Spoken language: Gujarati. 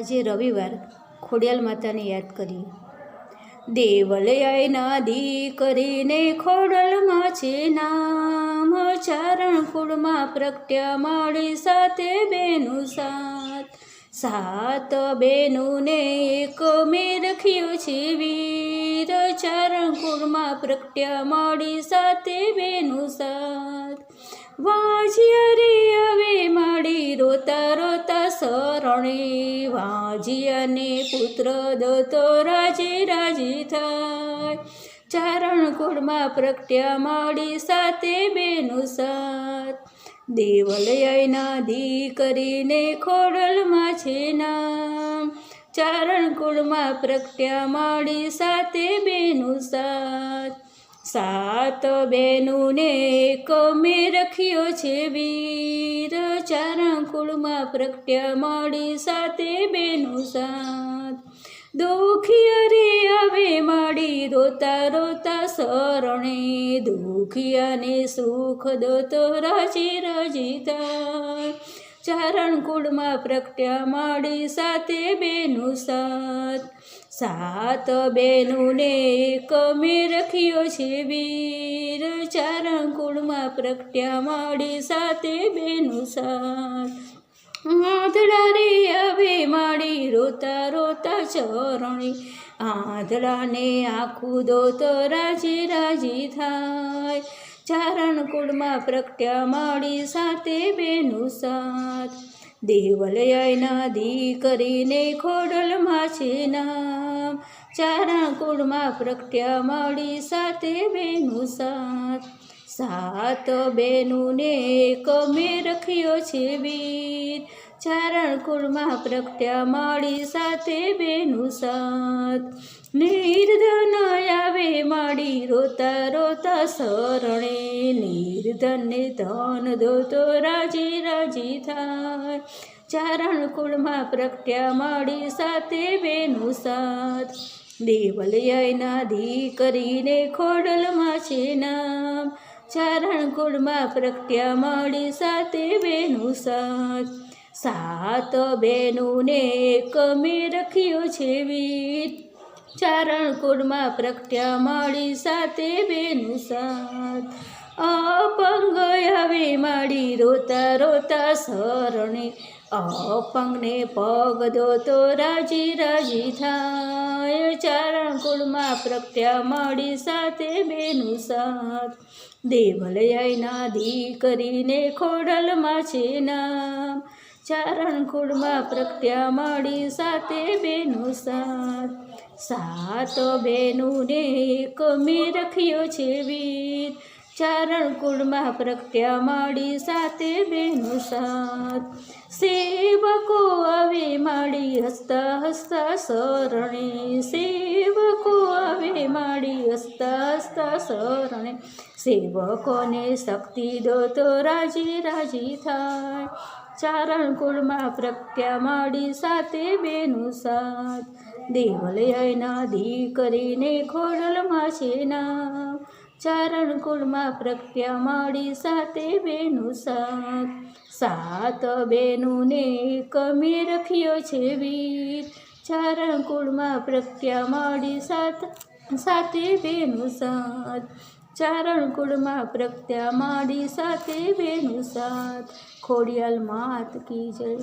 આજે રવિવાર ખોડિયાલ માતાને યાદ કરીએ દેવલયાયના દીકરીને ખોડલમાં છે નામ. ચારણ કુળમાં પ્રગટ્યા માળી સાથે બેનું સાત સાત બેનુને એક મેં રખ્યો છે વીર. ચારણ કુળમાં પ્રગટ્યા માળી સાથે બેનું સાત વાજ્યા રે હવે માડી રોતા રોતા શરણે અને પુત્ર દત્તો રાજે રાજી થાય. ચારણ કુળમાં પ્રગટ્યા માડી સાથે બેનું સાત દેવલયના દીકરીને ખોડલમાં છે નામ. ચારણ કુળમાં પ્રગટ્યા માડી સાથે બેનું સાત સાત બેનુને એક મેં રખ્યો છે વીર. ચારણ કુળમાં પ્રગટ્યા માડી સાથે બેનું સાત. દુખી અરે હવે માડી રોતા રોતા શરણે. દુખિયાને સુખ દોતો રાજી રાજી થાય. ચારણ કુળમાં પ્રગટ્યા માડી સાથે બેનું સાત. સાત બેનુને કમે રખ્યો છે વીર. ચારણ કુળમાં પ્રગટ્યા માડી સાથે બેનું સાત. આંધળા રે હવે માડી રોતા રોતા ચરણી. આંધળાને આખું દો તો રાજી રાજી થાય. ચારણ કુળમાં પ્રગટ્યા માડી સાથે બેનું સાથ દેવલયાયના દીકરીને ખોડલમાં છે નામ ચારા કુળમાં પ્રગટ્યા માડી સાથે બેનું સાથ. સાત બેનુને એક મેં રખ્યો છે વીર. ચારણ કુળમાં પ્રગટ્યા માળી સાથે બેનું સાત નિર્ધન આવે માડી રોતા રોતા શરણે. નિર્ધનને ધન દો તો રાજી રાજી થાય. ચારણ કુળમાં પ્રગટ્યા માડી સાથે બેનું સાથ. દેવલયના દીકરીને ખોડલમાં છે નામ. ચારણ કુળમાં પ્રગટ્યા માડી સાથે બેનું સાથ. સાત બહેનોને એક મેં રખ્યો છે વીર. ચારણ કુળમાં પ્રગટ્યા માળી સાથે બેનું સાથ અપંગ આવે માડી રોતા રોતા શરણે. અપંગને પગ દો તો રાજી રાજી થાય. ચારણ કુળમાં પ્રગટ્યા માડી સાથે બેનું સાથ દેવલયાયના દીકરીને ખોડલમાં છે નામ. ચારણ પ્રત્યા માડી સાથે બેનું સાથ. સાત બેનુને એક મેં રખ્યો છે વીર. ચારણ પ્રત્યા મળી સાથે બેનું સાથ. સેવકો આવે માડી હસતા હસતા શરણે. સેવકો આવે માડી હસતા હસતા શરણે. સેવકોને શક્તિ દો તો રાજી રાજી થાય. ચારણ કુળમાં પ્રત્યા માડી સાથે બેનું સાથ. દેવલયના દીકરીને ખોડલમાં છે ચારણ કુળમાં પ્રત્યા માડી સાથે બેનું સાથ. સાત બેનુને કમી રખ્યો છે વીર. ચારણ કુળમાં પ્રત્યા માડી સાથ સાથે બેનું સાથ. ચારણ કુળમાં પ્રગટ્યા માડી સાથે બેનું સાથ. ખોડિયાલ માત કી જય.